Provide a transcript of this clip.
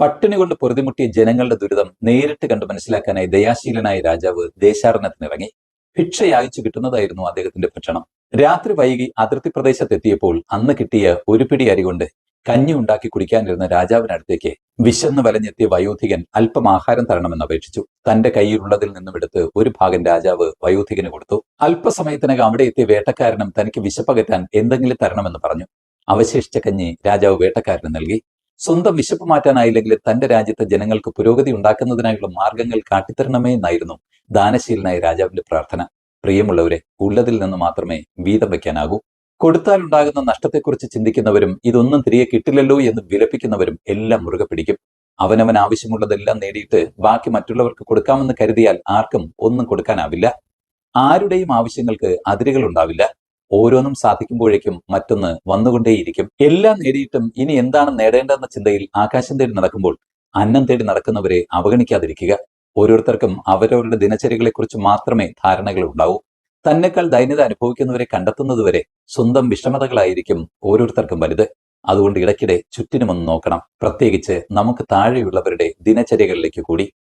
പട്ടിണി കൊണ്ട് പൊറുതിമുട്ടിയ ജനങ്ങളുടെ ദുരിതം നേരിട്ട് കണ്ട് മനസ്സിലാക്കാനായി ദയാശീലനായ രാജാവ് ദേശാടനത്തിനിറങ്ങി ഭിക്ഷ യാചിച്ചു കിട്ടുന്നതായിരുന്നു അദ്ദേഹത്തിന്റെ ഭക്ഷണം. രാത്രി വൈകി അതിർത്തി പ്രദേശത്തെത്തിയപ്പോൾ അന്ന് കിട്ടിയ ഒരു പിടി അരി കൊണ്ട് കഞ്ഞി ഉണ്ടാക്കി കുടിക്കാനിരുന്ന രാജാവിനടുത്തേക്ക് വിശന്ന് വലഞ്ഞെത്തിയ വയോധികൻ അല്പം ആഹാരം തരണമെന്ന് അപേക്ഷിച്ചു. തന്റെ കയ്യിലുള്ളതിൽ നിന്നും എടുത്ത് ഒരു ഭാഗം രാജാവ് വയോധികന് കൊടുത്തു. അല്പസമയത്തിനകം അവിടെ എത്തിയ വേട്ടക്കാരനും തനിക്ക് വിശപ്പകറ്റാൻ എന്തെങ്കിലും തരണമെന്ന് പറഞ്ഞു. അവശേഷിച്ച കഞ്ഞി രാജാവ് വേട്ടക്കാരന് നൽകി. സ്വന്തം വിശപ്പ് മാറ്റാനായില്ലെങ്കിൽ തന്റെ രാജ്യത്തെ ജനങ്ങൾക്ക് പുരോഗതി ഉണ്ടാക്കുന്നതിനായുള്ള മാർഗങ്ങൾ കാട്ടിത്തരണമേ എന്നായിരുന്നു ദാനശീലനായ രാജാവിന്റെ പ്രാർത്ഥന. പ്രിയമുള്ളവരെ ഉള്ളതിൽ നിന്ന് മാത്രമേ വീതം വയ്ക്കാനാകൂ. കൊടുത്താൽ ഉണ്ടാകുന്ന നഷ്ടത്തെക്കുറിച്ച് ചിന്തിക്കുന്നവരും ഇതൊന്നും തിരികെ കിട്ടില്ലല്ലോ എന്ന് വിലപിക്കുന്നവരും എല്ലാം മുറുകെ പിടിക്കും. അവനവൻ ആവശ്യമുള്ളതെല്ലാം നേടിയിട്ട് ബാക്കി മറ്റുള്ളവർക്ക് കൊടുക്കാമെന്ന് കരുതിയാൽ ആർക്കും ഒന്നും കൊടുക്കാനാവില്ല. ആരുടെയും ആവശ്യങ്ങൾക്ക് അതിരുകൾ ഉണ്ടാവില്ല. ഓരോന്നും സാധിക്കുമ്പോഴേക്കും മറ്റൊന്ന് വന്നുകൊണ്ടേയിരിക്കും. എല്ലാം നേടിയിട്ടും ഇനി എന്താണ് നേടേണ്ടതെന്ന ചിന്തയിൽ ആകാശം തേടി നടക്കുമ്പോൾ അന്നം തേടി നടക്കുന്നവരെ അവഗണിക്കാതിരിക്കുക. ഓരോരുത്തർക്കും അവരവരുടെ ദിനചര്യകളെക്കുറിച്ച് മാത്രമേ ധാരണകൾ ഉണ്ടാവൂ തന്നെക്കാൾ ദൈന്യത അനുഭവിക്കുന്നവരെ കണ്ടെത്തുന്നതുവരെ സ്വന്തം വിഷമതകളായിരിക്കും ഓരോരുത്തർക്കും വലുത്. അതുകൊണ്ട് ഇടയ്ക്കിടെ ചുറ്റിനുമൊന്ന് നോക്കണം. പ്രത്യേകിച്ച് നമുക്ക് താഴെയുള്ളവരുടെ ദിനചര്യകളിലേക്ക് കൂടി.